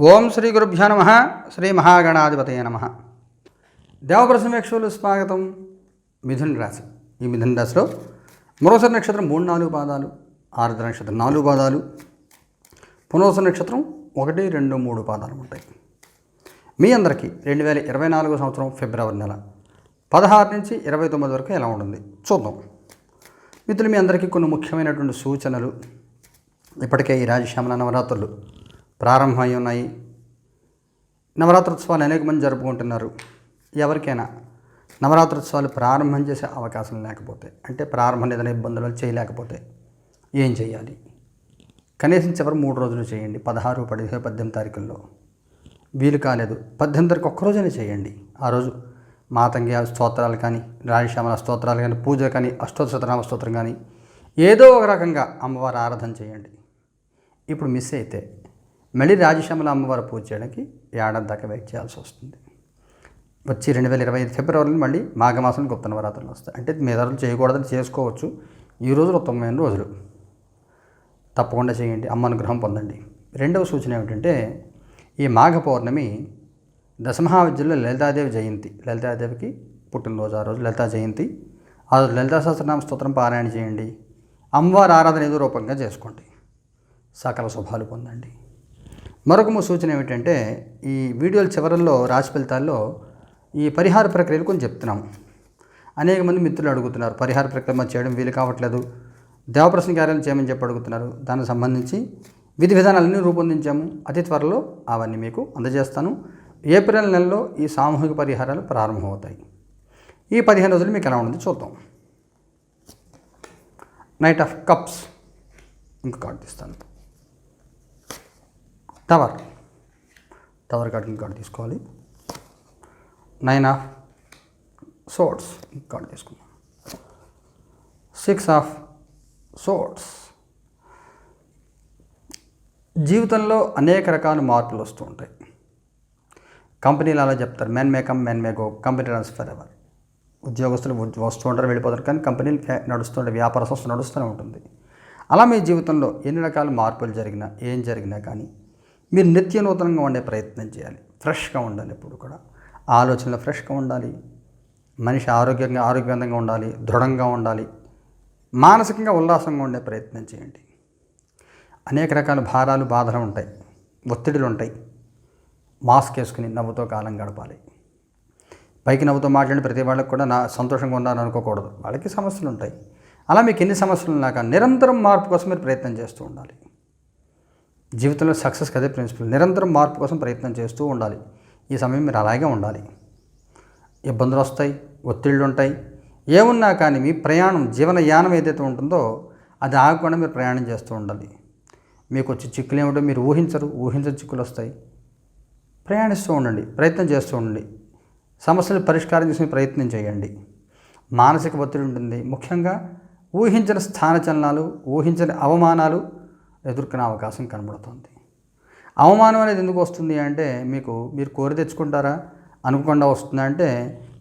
ఓం శ్రీ గురుభ్యో నమ. శ్రీ మహాగణాధిపతయ నమ. దేవప్రసమేక్షలు స్వాగతం. మిథున రాశి. ఈ మిథున రాశిలో మరోసరి నక్షత్రం మూడు నాలుగు పాదాలు ఆరుద్ర నక్షత్రం నాలుగు పాదాలు పునోసర నక్షత్రం ఒకటి రెండు మూడు పాదాలు ఉంటాయి. మీ అందరికీ రెండు వేల ఇరవై నాలుగో సంవత్సరం ఫిబ్రవరి నెల పదహారు నుంచి ఇరవై తొమ్మిది వరకు ఎలా ఉంటుంది? చూద్దాం. మిత్రులు మీ అందరికీ కొన్ని ముఖ్యమైనటువంటి సూచనలు. ఇప్పటికే ఈ రాజశ్యామల నవరాత్రులు ప్రారంభమై ఉన్నాయి నవరాత్రోత్సవాలు అనేక మంది జరుపుకుంటున్నారు. ఎవరికైనా నవరాత్రోత్సవాలు ప్రారంభం చేసే అవకాశం లేకపోతే అంటే ప్రారంభం ఏదైనా ఇబ్బందులు చేయలేకపోతే ఏం చేయాలి? కనీసం చివరి మూడు రోజులు చేయండి. పదహారు పదిహేను పద్దెనిమిది తారీఖుల్లో. వీలు కాలేదు. పద్దెనిమిది తారీఖు ఒక్కరోజైనా చేయండి. ఆ రోజు మాతంగి స్తోత్రాలు కానీ రాజశ్యామల స్తోత్రాలు కానీ పూజ కానీ అష్టోత్తరనామ స్తోత్రం కానీ ఏదో ఒక రకంగా అమ్మవారి ఆరాధన చేయండి. ఇప్పుడు మిస్ అయితే మళ్ళీ రాజశ్యామల అమ్మవారి పూజ చేయడానికి ఏడాది దాకా వెయిట్ చేయాల్సి వస్తుంది. వచ్చి రెండు వేల ఇరవై ఐదు ఫిబ్రవరిలో మళ్ళీ మాఘమాసం గుప్త నవరాత్రులు వస్తాయి. అంటే మీద చేయకూడదని చేసుకోవచ్చు. ఈ రోజులు ఉత్తమమైన రోజులు. తప్పకుండా చేయండి. అమ్మ అనుగ్రహం పొందండి. రెండవ సూచన ఏమిటంటే ఈ మాఘ పౌర్ణమి దశమహావిద్యలో లలితాదేవి జయంతి. లలితాదేవికి పుట్టినరోజు ఆ రోజు లలితా జయంతి. ఆ రోజు లలితా సహస్రనామ స్తోత్రం పారాయణ చేయండి. అమ్మవారి ఆరాధన ఏదో రూపంగా చేసుకోండి. సకల శుభాలు పొందండి. మరొక సూచన ఏమిటంటే ఈ వీడియోల చివరల్లో రాశి ఫలితాల్లో ఈ పరిహార ప్రక్రియలు కొంచెం చెప్తున్నాము అనేక మంది మిత్రులు అడుగుతున్నారు పరిహార ప్రక్రియ చేయడం వీలు కావట్లేదు. దేవప్రశ్న కార్యాలు చేయమని చెప్పి అడుగుతున్నారు. దానికి సంబంధించి విధి విధానాలన్నీ రూపొందించాము. అతి త్వరలో అవన్నీ మీకు అందజేస్తాను. ఏప్రిల్ నెలలో ఈ సామూహిక పరిహారాలు ప్రారంభమవుతాయి. ఈ పదిహేను రోజులు మీకు ఎలా ఉంది చూద్దాం. Knight of cups. ఇంకా కార్డు ఇస్తాను టవర్. టవర్ కార్డ్ ఇంకో కార్డు తీసుకోవాలి. నైన్ ఆఫ్ సోర్ట్స్ ఇంకో కార్డు సిక్స్ ఆఫ్ సోర్ట్స్ జీవితంలో అనేక రకాల మార్పులు వస్తూ ఉంటాయి. కంపెనీలు అలా చెప్తారు men may come men may go company runs for ever ఉద్యోగస్తులు వస్తూ ఉంటారు వెళ్ళిపోతారు కానీ కంపెనీలు నడుస్తుంటే వ్యాపార సంస్థ నడుస్తూనే ఉంటుంది. అలా మీ జీవితంలో ఎన్ని రకాల మార్పులు జరిగినా ఏం జరిగినా కానీ మీరు నిత్య నూతనంగా ఉండే ప్రయత్నం చేయాలి. ఫ్రెష్గా ఉండాలి ఎప్పుడు కూడా. ఆలోచనలు ఫ్రెష్గా ఉండాలి. మనిషి ఆరోగ్యంగా ఆరోగ్యవంతంగా ఉండాలి దృఢంగా ఉండాలి మానసికంగా ఉల్లాసంగా ఉండే ప్రయత్నం చేయండి. అనేక రకాల భారాలు బాధలు ఉంటాయి. ఒత్తిడులు ఉంటాయి. మాస్క్ వేసుకుని నవ్వుతో కాలం గడపాలి. పైకి నవ్వుతో మాట్లాడిన ప్రతి వాళ్ళకి కూడా నా సంతోషంగా ఉన్నాను అనుకోకూడదు. వాళ్ళకి సమస్యలు ఉంటాయి. అలా మీకు ఎన్ని సమస్యలు ఉన్నాక నిరంతరం మార్పు కోసం మీరు ప్రయత్నం చేస్తూ ఉండాలి. జీవితంలో సక్సెస్ అదే ప్రిన్సిపల్. నిరంతరం మార్పు కోసం ప్రయత్నం చేస్తూ ఉండాలి. ఈ సమయం మీరు అలాగే ఉండాలి. ఇబ్బందులు వస్తాయి ఒత్తిళ్ళు ఉంటాయి. ఏమున్నా కానీ మీ ప్రయాణం జీవనయానం ఏదైతే ఉంటుందో అది ఆగకుండా మీరు ప్రయాణం చేస్తూ ఉండాలి. మీకు వచ్చే చిక్కులు ఏమిటో మీరు ఊహించరు. ఊహించని చిక్కులు వస్తాయి. ప్రయాణిస్తూ ఉండండి. ప్రయత్నం చేస్తూ ఉండండి. సమస్యలు పరిష్కారం చేసే ప్రయత్నం చేయండి. మానసిక ఒత్తిడి ఉంటుంది. ముఖ్యంగా ఊహించిన స్థానచలనాలు ఊహించని అవమానాలు ఎదుర్కొనే అవకాశం కనబడుతుంది. అవమానం అనేది ఎందుకు వస్తుంది అంటే మీకు మీరు కోరి తెచ్చుకుంటారా? అనుకోకుండా వస్తుంది అంటే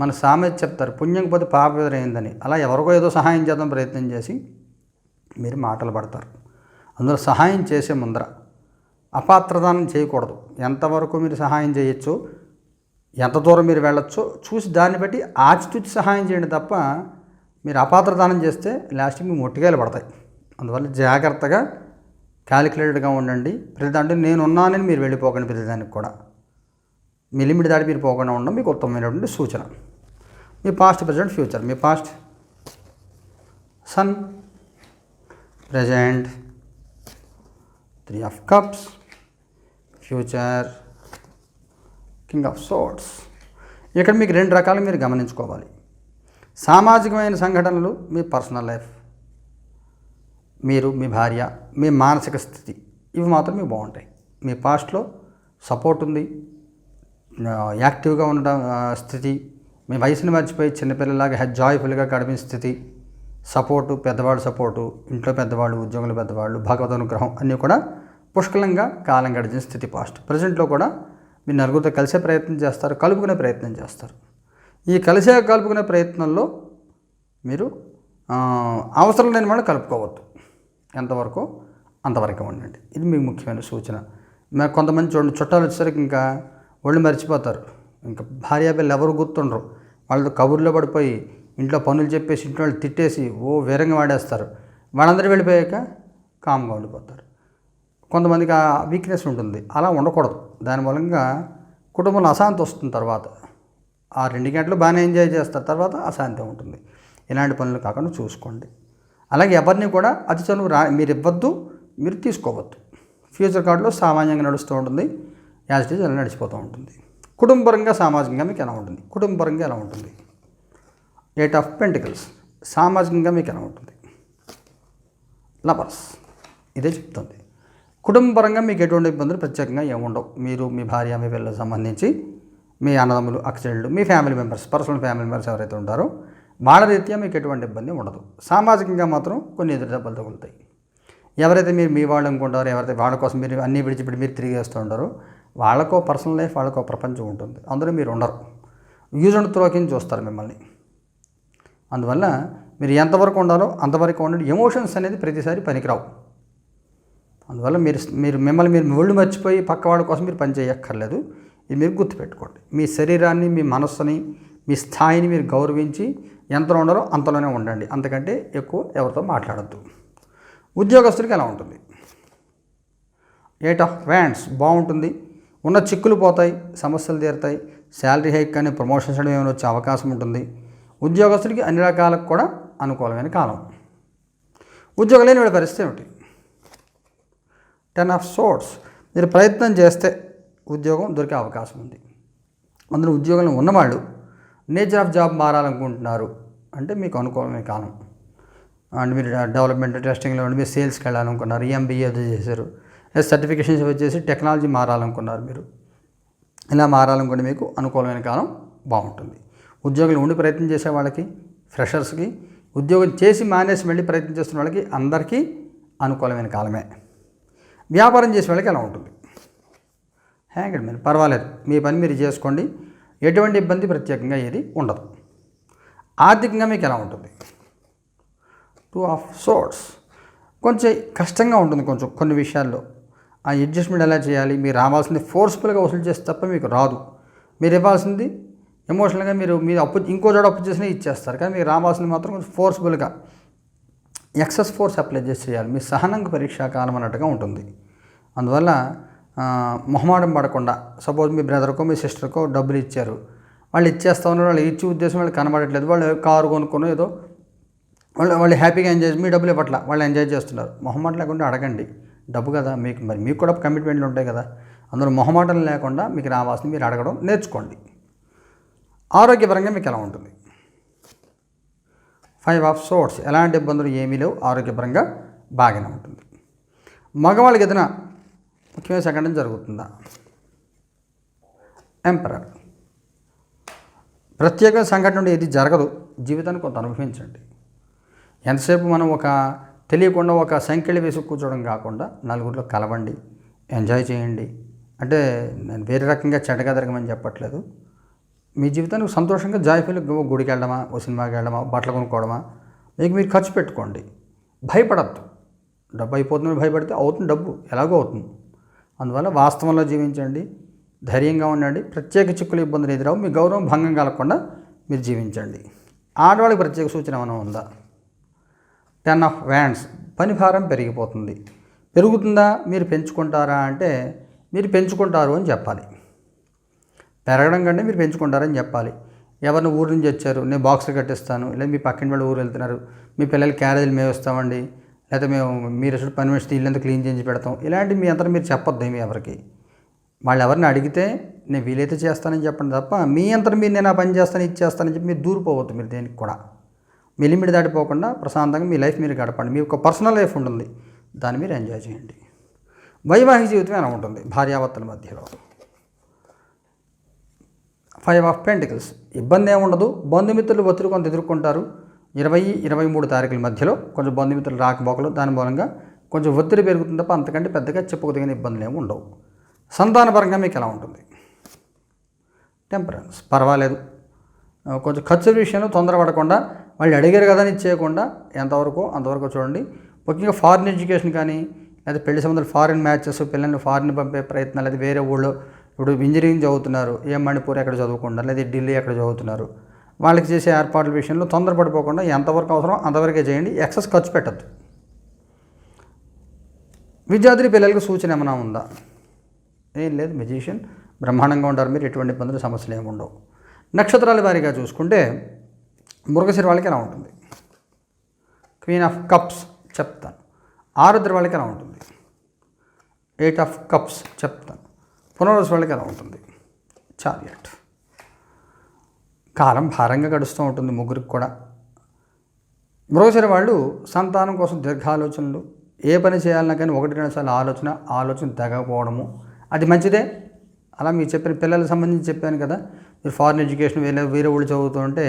మన సామెత చెప్తారు పుణ్యం పోతే పాప ఎదురైందని. అలా ఎవరికో ఏదో సహాయం చేద్దాం ప్రయత్నం చేసి మీరు మాటలు పడతారు. అందులో సహాయం చేసే ముందర అపాత్రదానం చేయకూడదు. ఎంతవరకు మీరు సహాయం చేయొచ్చు ఎంత దూరం మీరు వెళ్ళొచ్చో చూసి దాన్ని బట్టి ఆచితూచి సహాయం చేయండి తప్ప మీరు అపాత్రదానం చేస్తే లాస్ట్కి మీ మొట్టికాయలు పడతాయి. అందువల్ల జాగ్రత్తగా క్యాలిక్యులేటెడ్గా ఉండండి. ప్రతి దాంట్లో నేను ఉన్నానని మీరు వెళ్ళిపోకండి ప్రతిదానికి కూడా. మీ లిమిట్ దాటి మీరు పోకుండా ఉండడం మీకు ఉత్తమమైనటువంటి సూచన. మీ past present future me past sun present three of cups future king of swords ఇక్కడ మీకు రెండు రకాలు మీరు గమనించుకోవాలి. సామాజికమైన సంఘటనలు మీ పర్సనల్ లైఫ్ మీరు మీ భార్య మీ మానసిక స్థితి ఇవి మాత్రం మీకు బాగుంటాయి. మీ పాస్ట్లో సపోర్ట్ ఉంది. యాక్టివ్గా ఉండడం స్థితి మీ వయసుని మర్చిపోయి చిన్నపిల్లలాగా హె- జాయ్ఫుల్గా గడిపిన స్థితి సపోర్టు పెద్దవాళ్ళు సపోర్టు ఇంట్లో పెద్దవాళ్ళు ఉద్యోగులు పెద్దవాళ్ళు భగవద్ అనుగ్రహం అన్నీ కూడా పుష్కలంగా కాలం గడిచిన స్థితి పాస్ట్. ప్రజెంట్లో కూడా మీరు నలుగురితో కలిసే ప్రయత్నం చేస్తారు కలుపుకునే ప్రయత్నం చేస్తారు. ఈ కలిసే కలుపుకునే ప్రయత్నంలో మీరు అవసరం లేని వాళ్ళు కలుపుకోవద్దు. ఎంతవరకు? అంతవరకు ఉండండి. ఇది మీకు ముఖ్యమైన సూచన. మరి కొంతమంది చూడండి చుట్టాలు వచ్చేసరికి ఇంకా ఒళ్ళు మర్చిపోతారు. ఇంకా భార్య పిల్లలు ఎవరు గుర్తుండరు. వాళ్ళతో కబుర్లో పడిపోయి ఇంట్లో పనులు చెప్పేసి ఇంట్లో వాళ్ళు తిట్టేసి ఓ వేరంగా వాడేస్తారు. వాళ్ళందరూ వెళ్ళిపోయాక కామ్గా ఉండిపోతారు. కొంతమందికి ఆ వీక్నెస్ ఉంటుంది. అలా ఉండకూడదు. దాని మూలంగా కుటుంబంలో అశాంతి వస్తుంది తర్వాత. ఆ రెండు గంటలు బాగానే ఎంజాయ్ చేస్తారు. తర్వాత అశాంతి ఉంటుంది. ఇలాంటి పనులు కాకుండా చూసుకోండి. అలాగే ఎవరిని కూడా అతి చనువు రా మీరు ఇవ్వద్దు మీరు తీసుకోవద్దు. ఫ్యూచర్ కార్డులో సామాన్యంగా నడుస్తూ ఉంటుంది. యాజ్ ఇట్ ఈజ్ అలా నడిచిపోతూ ఉంటుంది. కుటుంబపరంగా సామాజికంగా మీకు ఎలా ఉంటుంది? కుటుంబపరంగా ఎలా ఉంటుంది? ఎయిట్ ఆఫ్ పెంటికల్స్ సామాజికంగా మీకు ఎలా ఉంటుంది? లవర్స్ ఇదే చెప్తుంది. కుటుంబపరంగా మీకు ఎటువంటి ఇబ్బందులు ప్రత్యేకంగా ఏముండవు మీరు మీ భార్య మీ పిల్లలకు సంబంధించి మీ అన్నదమ్ములు అక్కచెళ్ళు మీ family members personal family members ఎవరైతే ఉంటారో మాడరీత్యా మీకు ఎటువంటి ఇబ్బంది ఉండదు. సామాజికంగా మాత్రం కొన్ని ఎదురు దెబ్బలు తగులుతాయి ఎవరైతే మీరు మీ వాళ్ళు అనుకుంటారో ఎవరైతే వాళ్ళ కోసం మీరు అన్నీ విడిచిపెట్టి మీరు తిరిగి వేస్తూ ఉంటారో వాళ్ళకో పర్సనల్ లైఫ్ వాళ్ళకో ప్రపంచం ఉంటుంది. అందులో మీరు ఉండరు. యూజ్ అండ్ త్రో కింద చూస్తారు మిమ్మల్ని. అందువల్ల మీరు ఎంతవరకు ఉండాలో అంతవరకు ఉండండి. ఎమోషన్స్ అనేది ప్రతిసారి పనికిరావు. అందువల్ల మీరు మీరు మిమ్మల్ని మీరు ఒళ్ళు మర్చిపోయి పక్క వాళ్ళ కోసం మీరు పని చేయక్కర్లేదు. ఇది మీరు గుర్తుపెట్టుకోండి. మీ శరీరాన్ని మీ మనస్సుని మీ స్థాయిని మీరు గౌరవించి ఎంతలో ఉండాలో అంతలోనే ఉండండి. అంతకంటే ఎక్కువ ఎవరితో మాట్లాడద్దు. ఉద్యోగస్తుడికి ఎలా ఉంటుంది? ఎయిట్ ఆఫ్ వ్యాండ్స్ బాగుంటుంది. ఉన్న చిక్కులు పోతాయి సమస్యలు తీరుతాయి. శాలరీ హైక్ కానీ ప్రమోషన్స్ అనేవి ఏమైనా వచ్చే అవకాశం ఉంటుంది. ఉద్యోగస్తుడికి అన్ని రకాలకు కూడా అనుకూలమైన కాలం. ఉద్యోగం లేని వాడి పరిస్థితి ఏమిటి? టెన్ ఆఫ్ సోర్ట్స్ మీరు ప్రయత్నం చేస్తే ఉద్యోగం దొరికే అవకాశం ఉంది. అందులో ఉద్యోగంలో ఉన్నవాళ్ళు నేచర్ ఆఫ్ జాబ్ మారాలనుకుంటున్నారు. అంటే మీకు అనుకూలమైన కాలం. అండ్ మీరు డెవలప్మెంట్ టెస్టింగ్లో ఉండి మీరు సేల్స్కి వెళ్ళాలనుకున్నారు. ఎంబీఏ చేశారు. సర్టిఫికేషన్స్ వచ్చేసి టెక్నాలజీ మారాలనుకున్నారు మీరు. ఇలా మారాలనుకుంటే మీకు అనుకూలమైన కాలం బాగుంటుంది. ఉద్యోగులు ఉండి ప్రయత్నం చేసే వాళ్ళకి ఫ్రెషర్స్కి ఉద్యోగం చేసి మానేసి వెళ్ళి ప్రయత్నం చేస్తున్న వాళ్ళకి అందరికీ అనుకూలమైన కాలమే. వ్యాపారం చేసే వాళ్ళకి ఎలా ఉంటుంది. హ్యాంగ్ మీరు పర్వాలేదు. మీ పని మీరు చేసుకోండి. ఎటువంటి ఇబ్బంది ప్రత్యేకంగా ఏది ఉండదు. ఆర్థికంగా మీకు ఎలా ఉంటుంది? టూ ఆఫ్ సోర్ట్స్ కొంచెం కష్టంగా ఉంటుంది కొంచెం కొన్ని విషయాల్లో. ఆ అడ్జస్ట్మెంట్ ఎలా చేయాలి? మీరు రావాల్సింది ఫోర్స్ఫుల్గా వసూలు చేస్తే తప్ప మీకు రాదు. మీరు ఇవ్వాల్సింది ఎమోషనల్గా మీరు మీరు అప్పు ఇంకో చోట అప్పు చేసినా ఇచ్చేస్తారు. కానీ మీరు రావాల్సింది మాత్రం కొంచెం ఫోర్స్ఫుల్గా ఎక్సెస్ ఫోర్స్ అప్లై చేసి చేయాలి. మీ సహనంగా పరీక్షా కాలం అన్నట్టుగా ఉంటుంది. అందువల్ల మొహమాటం పడకుండా సపోజ్ మీ బ్రదర్కో మీ సిస్టర్కో డబ్బులు ఇచ్చారు. వాళ్ళు ఇచ్చేస్తా ఉన్నారు వాళ్ళు ఇచ్చే ఉద్దేశం వాళ్ళు కనబడట్లేదు. వాళ్ళు కారు కొనుక్కొని ఏదో వాళ్ళు వాళ్ళు హ్యాపీగా ఎంజాయ్ మీ డబ్బులు ఇవ్వట్ల వాళ్ళు ఎంజాయ్ చేస్తున్నారు. మొహమాట లేకుండా అడగండి. డబ్బు కదా మీకు మరి మీకు కూడా కమిట్మెంట్లు ఉంటాయి కదా. అందులో మొహమాటం లేకుండా మీకు రావాల్సింది మీరు అడగడం నేర్చుకోండి. ఆరోగ్యపరంగా మీకు ఎలా ఉంటుంది? ఫైవ్ ఆఫ్ సోర్ట్స్ ఎలాంటి ఇబ్బందులు ఏమీ లేవు ఆరోగ్యపరంగా బాగానే ఉంటుంది. మగవాళ్ళకి ఏదైనా ముఖ్యమైన సంఘటన జరుగుతుందా? ఎంపరర్ ప్రత్యేక సంఘటన నుండి ఏది జరగదు. జీవితాన్ని కొంత అనుభవించండి. ఎంతసేపు మనం ఒక తెలియకుండా ఒక సంఖ్యలు వేసి కూర్చోవడం కాకుండా నలుగురిలో కలవండి. ఎంజాయ్ చేయండి. అంటే నేను వేరే రకంగా చెడ్డగా జరగమని చెప్పట్లేదు. మీ జీవితానికి సంతోషంగా జాయ్ఫుల్ గుడికి వెళ్ళడమా ఓ సినిమాకి వెళ్ళడమా బట్టలు కొనుక్కోవడమా మీకు మీరు ఖర్చు పెట్టుకోండి. భయపడద్దు. డబ్బు అయిపోతుందని భయపడితే అవుతుంది డబ్బు. ఎలాగో అవుతుంది. అందువల్ల వాస్తవంలో జీవించండి ధైర్యంగా ఉండండి. ప్రత్యేక చిక్కులు ఇబ్బందులు ఎదురవు. మీ గౌరవం భంగం కలగకుండా మీరు జీవించండి. ఆడవాళ్ళకి ప్రత్యేక సూచన ఏమైనా ఉందా? టెన్ ఆఫ్ వ్యాండ్స్ పని భారం పెరిగిపోతుంది. పెరుగుతుందా? మీరు పెంచుకుంటారా అంటే మీరు పెంచుకుంటారు అని చెప్పాలి. పెరగడం కంటే మీరు పెంచుకుంటారని చెప్పాలి. ఎవరిని ఊరు నుంచి వచ్చారు? నేను బాక్సులు కట్టిస్తాను. లేదా మీ పక్కన వాళ్ళు ఊరు వెళ్తున్నారు. మీ పిల్లలు క్యారేజీలు మేము ఇస్తామండి. లేకపోతే మేము మీరు అసలు పని మనిషి ఇల్లంతా క్లీన్ చేసి పెడతాం. ఇలాంటి మీ అంతా మీరు చెప్పొద్దు ఏమి ఎవరికి. వాళ్ళు ఎవరిని అడిగితే నేను వీలైతే చేస్తానని చెప్పండి తప్ప మీ అంతా మీరు నేను ఆ పని చేస్తాను ఇది చేస్తానని చెప్పి మీరు దూరిపోవద్దు మీరు దేనికి కూడా. మీ లిమిట్ దాటిపోకుండా ప్రశాంతంగా మీ లైఫ్ మీరు గడపండి. మీ ఒక పర్సనల్ లైఫ్ ఉంటుంది. దాన్ని మీరు ఎంజాయ్ చేయండి. వైవాహిక జీవితం ఎలా ఉంటుంది? భార్యాభర్తల మధ్యలో. Five of pentacles. ఇబ్బంది ఏముండదు. బంధుమిత్రులు ఒత్తిడి కొంత ఎదుర్కొంటారు. ఇరవై ఇరవై మూడు తారీఖుల మధ్యలో కొంచెం బంధుమిత్రులు రాకపోకలు దాని మూలంగా కొంచెం ఒత్తిడి పెరుగుతుంది తప్ప అంతకంటే పెద్దగా చెప్పుకోదగిన ఇబ్బందులు ఏమి ఉండవు. సంతానపరంగా మీకు ఎలా ఉంటుంది? టెంపరెన్స్ పర్వాలేదు. కొంచెం ఖర్చు విషయంలో తొందరపడకుండా వాళ్ళు అడిగారు కదా అని చేయకుండా ఎంతవరకు అంతవరకు చూడండి. ముఖ్యంగా ఫారిన్ ఎడ్యుకేషన్ కానీ లేదా పెళ్ళి సంబంధాలు ఫారిన్ మ్యాచెస్ పిల్లల్ని ఫారిన్ పంపే ప్రయత్నాలు లేదా వేరే ఊళ్ళో ఇప్పుడు ఇంజనీరింగ్ చదువుతున్నారు ఏ మణిపూర్ ఎక్కడ చదువుకుంటారు లేదా ఢిల్లీ ఎక్కడ చదువుతున్నారు వాళ్ళకి చేసే ఏర్పాట్ల విషయంలో తొందరపడిపోకుండా ఎంతవరకు అవసరం అంతవరకే చేయండి. ఎక్సెస్ ఖర్చు పెట్టద్దు. విద్యార్థి పిల్లలకు సూచన ఏమైనా ఉందా? ఏం లేదు మెజిషియన్ బ్రహ్మాండంగా ఉంటారు. మీరు ఎటువంటి ఇబ్బందులు సమస్యలు ఏమి ఉండవు. నక్షత్రాల వారీగా చూసుకుంటే మృగశిర వాళ్ళకి ఎలా ఉంటుంది? క్వీన్ ఆఫ్ కప్స్ చెప్తాను. ఆరుద్ర వాళ్ళకి ఎలా ఉంటుంది? ఎయిట్ ఆఫ్ కప్స్ చెప్తాను. పునర్వసు వాళ్ళకి ఎలా ఉంటుంది? చారియట్ కాలం భారంగా గడుస్తూ ఉంటుంది ముగ్గురికి కూడా. మరోసారి వాళ్ళు సంతానం కోసం దీర్ఘ ఆలోచనలు ఏ పని చేయాలన్నా కానీ ఒకటి రెండు సార్లు ఆలోచన ఆలోచన తెగకపోవడము. అది మంచిదే. అలా మీరు చెప్పిన పిల్లలకు సంబంధించి చెప్పాను కదా మీరు ఫారిన్ ఎడ్యుకేషన్ వేరే వేరే ఊళ్ళు చదువుతూ ఉంటే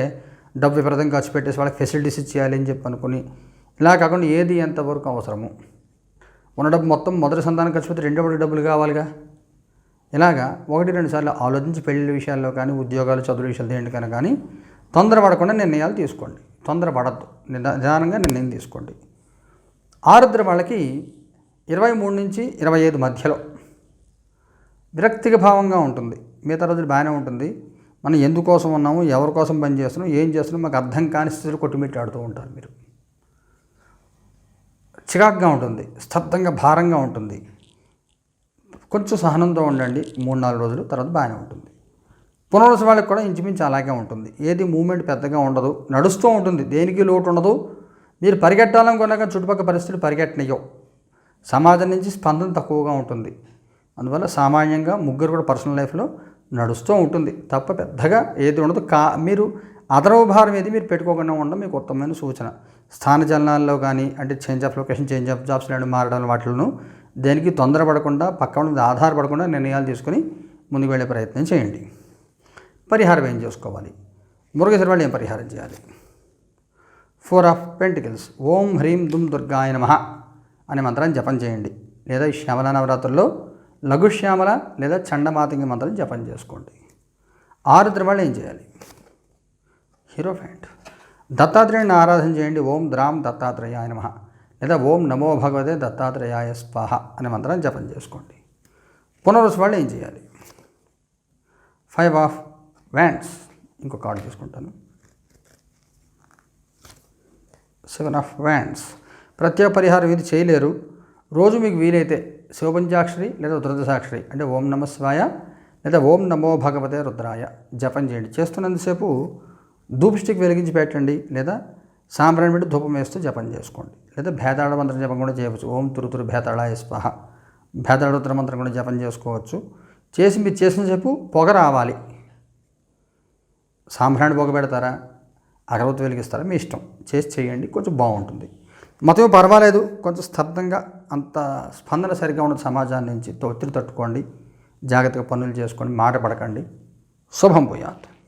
డబ్బు విపరీతంగా ఖర్చు పెట్టేసి వాళ్ళకి ఫెసిలిటీస్ ఇచ్చేయాలి అని చెప్పి అనుకుని ఇలా కాకుండా ఏది ఎంతవరకు అవసరము? ఉన్న డబ్బు మొత్తం మొదటి సంతానం ఖర్చు పెడితే రెండో డబ్బులు కావాలిగా. ఇలాగా ఒకటి రెండు సార్లు ఆలోచించి పెళ్ళి విషయాల్లో కానీ ఉద్యోగాలు చదువు విషయాలు దేనికైనా కానీ తొందరపడకుండా నిర్ణయాలు తీసుకోండి. తొందరపడద్దు. నిదానంగా నిర్ణయం తీసుకోండి. ఆరుద్ర వాళ్ళకి ఇరవై మూడు నుంచి ఇరవై ఐదు మధ్యలో విరక్తిక భావంగా ఉంటుంది. మిగతా రోజులు బాగానే ఉంటుంది. మనం ఎందుకోసం ఉన్నాము? ఎవరి కోసం పని చేస్తున్నాం? ఏం చేస్తున్నాం? మాకు అర్థం కాని స్థితిలో కొట్టుమిట్టాడుతూ ఉంటారు మీరు. చికాక్గా ఉంటుంది. స్తబ్దంగా భారంగా ఉంటుంది. కొంచెం సహనంతో ఉండండి మూడు నాలుగు రోజులు తర్వాత బాగానే ఉంటుంది. పునరుస వాళ్ళకి కూడా ఇంచుమించు అలాగే ఉంటుంది. ఏది మూమెంట్ పెద్దగా ఉండదు నడుస్తూ ఉంటుంది. దేనికి లోటు ఉండదు? మీరు పరిగెట్టాలనుకున్నాక చుట్టుపక్కల పరిస్థితులు పరిగెట్టనియవు సమాజం నుంచి స్పందన తక్కువగా ఉంటుంది. అందువల్ల సామాన్యంగా ముగ్గురు కూడా పర్సనల్ లైఫ్లో నడుస్తూ ఉంటుంది. తప్ప పెద్దగా ఏది ఉండదు. కా మీరు అదనవ భారం ఏది మీరు పెట్టుకోకుండా ఉండడం మీకు ఉత్తమమైన సూచన. స్థానచలనాల్లో కానీ అంటే change of location change of jobs లాంటి మారడం వాటిలను దేనికి తొందరపడకుండా పక్క ఉన్నది మీద ఆధారపడకుండా నిర్ణయాలు తీసుకుని ముందుకు వెళ్ళే ప్రయత్నం చేయండి. పరిహారం ఏం చేసుకోవాలి? మురుగేశ్వర వాళ్ళు ఏం పరిహారం చేయాలి? ఫోర్ ఆఫ్ పెంటికల్స్ ఓం హ్రీం దుమ్ దుర్గాయ నమ అనే మంత్రాన్ని జపం చేయండి. లేదా ఈ శ్యామల నవరాత్రుల్లో లఘుశ్యామల లేదా చండమాతంగి మంత్రం జపం చేసుకోండి. ఆరుద్ర వాళ్ళు ఏం చేయాలి? హీరో ఫ్యాంట్ దత్తాత్రేయుని ఆరాధన చేయండి. ఓం ద్రాం దత్తాత్రేయాయ నమ. లేదా ఓం నమో భగవతే దత్తాత్రేయాయ స్వాహ అనే మంత్రాన్ని జపం చేసుకోండి. పునరుసు వాళ్ళు ఏం చేయాలి? ఫైవ్ ఆఫ్ వ్యాండ్స్ ఇంకో కార్డు తీసుకుంటాను. సెవెన్ ఆఫ్ వ్యాండ్స్ ప్రత్యేక పరిహారం ఇది చేయలేరు. రోజు మీకు వీలైతే శివపంచాక్షరి లేదా రుద్రసాక్షరి అంటే ఓం నమ శివాయ లేదా ఓం నమో భగవతే రుద్రాయ జపం చేయండి. చేస్తున్నంతసేపు ధూప్ స్టిక్ వెలిగించి పెట్టండి లేదా సాంబ్రాన్ని పెట్టి ధూపం వేస్తూ జపం చేసుకోండి. లేదా భేదాళ మంత్రం జపం కూడా చేయవచ్చు. ఓం తురుతురు భేతాళాయ స్పహ భేదాళ మంత్రం కూడా జపం చేసుకోవచ్చు. చేసి మీరు చేసిన చెప్పు పొగ రావాలి. సాంబ్రాణి పొగ పెడతారా? అగరవత్తి వెలిగిస్తారా మీ ఇష్టం. చేసి చేయండి. కొంచెం బాగుంటుంది. మొత్తం పర్వాలేదు. కొంచెం స్తబ్దంగా అంత స్పందన సరిగ్గా ఉన్న సమాజాన్ని నుంచి ఒత్తిడి తట్టుకోండి. జాగ్రత్తగా పనులు చేసుకోండి. మాట పడకండి. శుభం పోయాత్